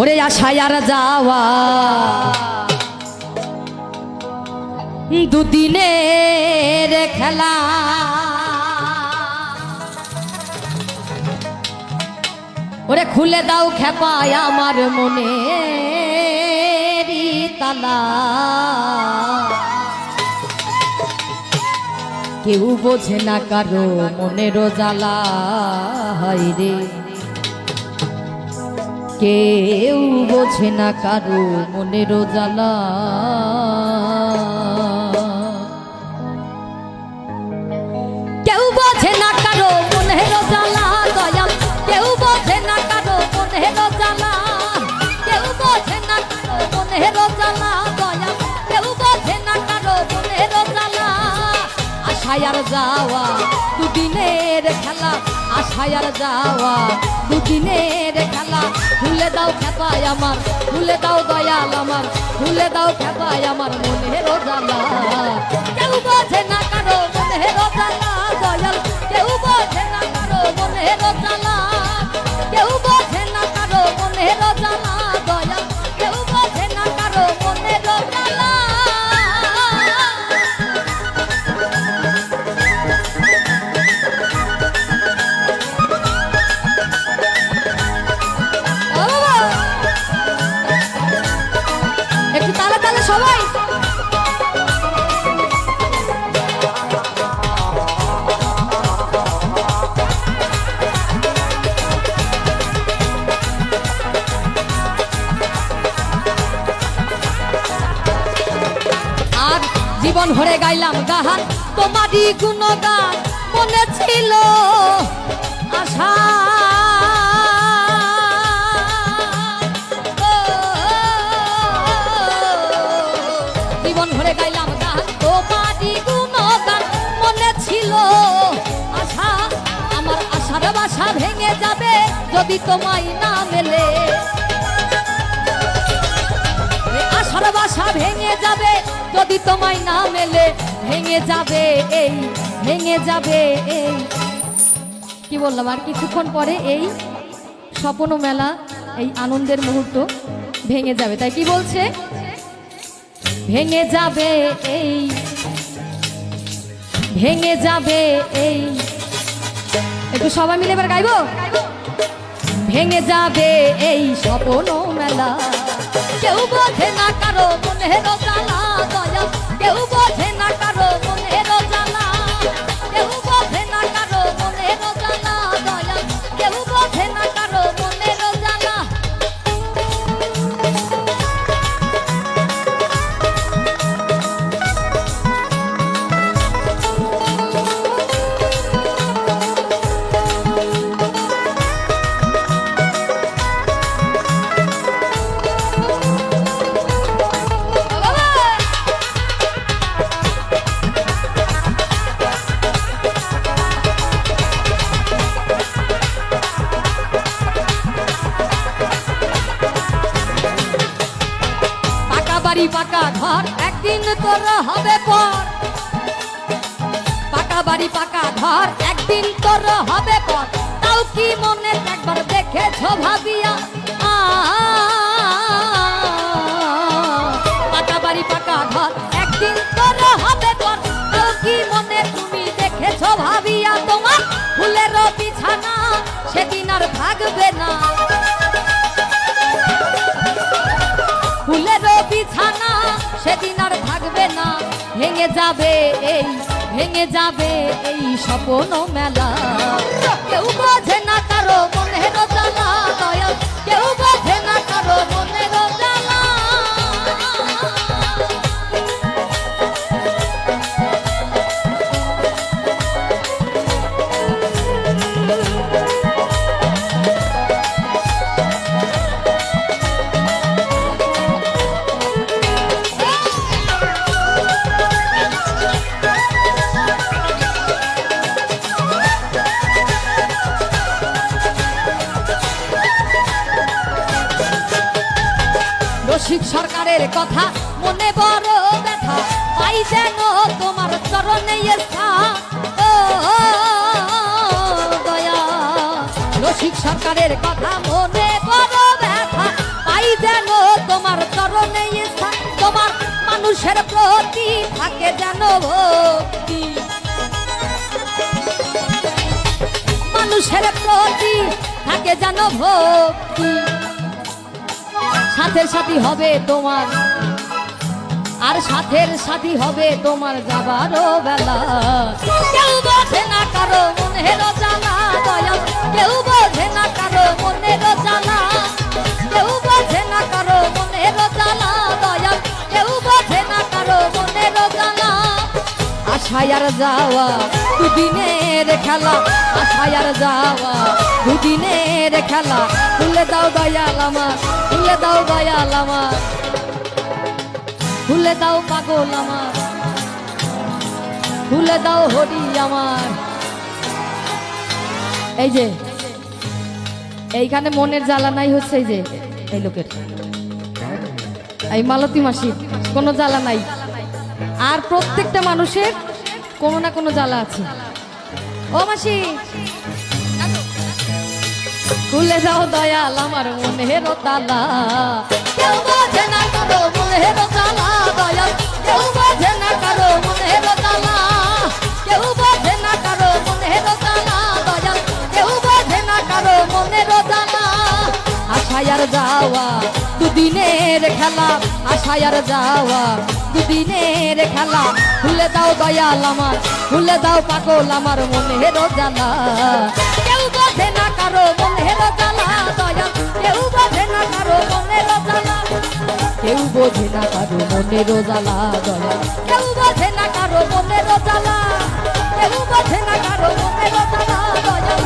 ওরে আশায় আর যাওয়া। দুদিনের খেলা। ওরে খুলে দাও খেপায় আমার মনে তালা। কেউ বোঝে না কারও মনেরও জ্বালা, হয় রে। কেউ বোঝে না কারও মনেরও জ্বালা। কেউ বোঝে না কারও মনের জ্বালা কেউ বোঝে না কারও মনের জ্বালা। কেউ বোঝে না কারও মনের জ্বালা। আশায় আর যাওয়া, দুদিনের খেলা আশায় আর যাওয়া। দুদিনের খেলা, ভুলে দাও খেপায় আমার, ভুলে দাও দয়াল আমার, ভুলে দাও খেপায় আমার মনের জ্বালা কেউ বোঝে না জীবন ভরে গাইলাম গাহান তোমারই গুণগান মনে ছিল আশা। গাইলাম গান তোমারই গুণগান মনে ছিল আশা। আমার আশার বাসা ভেঙে যাবে যদি তোমায় না মেলে। এ আশার বাসা ভেঙে যাবে, যদি তোমায় না মেলে, ভেঙে যাবে এই, ভেঙে যাবে এই। কি বললাম, আর কিছুক্ষণ পরে এই স্বপ্ন মেলা, এই আনন্দের মুহূর্ত ভেঙে যাবে। তাই কি বলছে? ভেঙে যাবে এই, ভেঙে যাবে এই। একটু সবাই মিলে এবার গাইবো? ভেঙে যাবে এই স্বপ্ন মেলা। কেউ বোঝে না কারও মনের জ্বালা দয়া। কেউ পাকা ঘর, একদিন তোর হবে পর। পাকা বাড়ি, পাকা ঘর, একদিন তোর হবে পর। তাও কি মনে একবার দেখেছ ভাবিয়া? পাকা বাড়ি, পাকা ঘর, একদিন তোর হবে পর। তাও কি মনে তুমি দেখেছ ভাবিয়া তোমার? ফুলের বিছানা সেদিন আর থাকবে না। ফুলের সেদিন আর থাকবে না। ভেঙে যাবে এই, ভেঙে যাবে এই স্বপ্ন মেলা। কেউ বোঝে না কারও মনের জ্বালা রসিক সরকারের কথা, মনে বড় ব্যথা। পাই যেন তোমার চরণে দয়া। সরকারের কথা, মনে বড় ব্যথা। পাই যেন তোমার চরণে তোমার মানুষের প্রতি থাকে যেন ভক্তি। মানুষের প্রতি থাকে যেন ভক্তি। সাথে সাথী হবে তোমার, আর সাথের সাথী হবে তোমার যাবারও বেলা। কেউ বোঝে না কারও মনের দয়াল কেউ বোঝে না কারও মনের জ্বালা। কেউ বোঝে না কারও মনের জ্বালা দয়াল কেউ বোঝে না কারও মনের জ্বালা। আশায় আর যাওয়া, দুদিনের খেলা। আশায় আর যাওয়া, দুদিনের খেলা। খুলে দাও দয়াল আমার। খুলে দাও দয়াল আমার। খুলে দাও পাগল আমার। খুলে দাও হরি আমার। এই যে, এইখানে মনের জ্বালা নাই হচ্ছে এই যে, এই লোকের। এই মালতী মাসি, কোনো জ্বালা নাই। আর প্রত্যেকটা মানুষের কোনো না কোনো জ্বালা আছে। ও মাসি খুলে দাও দয়াল আমার মনের তালা। কেউ বোঝে না কারও মনের তালা, দয়াল। কেউ বোঝে না কারও মনের তালা। কেউ বোঝে না কারও মনের তালা, দয়াল। কেউ বোঝে না কারও মনের তালা। আশায় আর যাওয়া দুদিনের খেলা আশায় আর যাওয়া দুদিনের খেলা। ভুলে দাও দয়াল আমার ভুলে দাও পাগল আমার মনের জ্বালা। কারও মনের জ্বালা দয়াল কেউ বোঝে না কারও মনের জ্বালা। কেউ বোঝে না কারও মনের জ্বালা দয়াল কেউ বোঝে না কারও মনের জ্বালা। কেউ বোঝে না কারও মনের জ্বালা দয়াল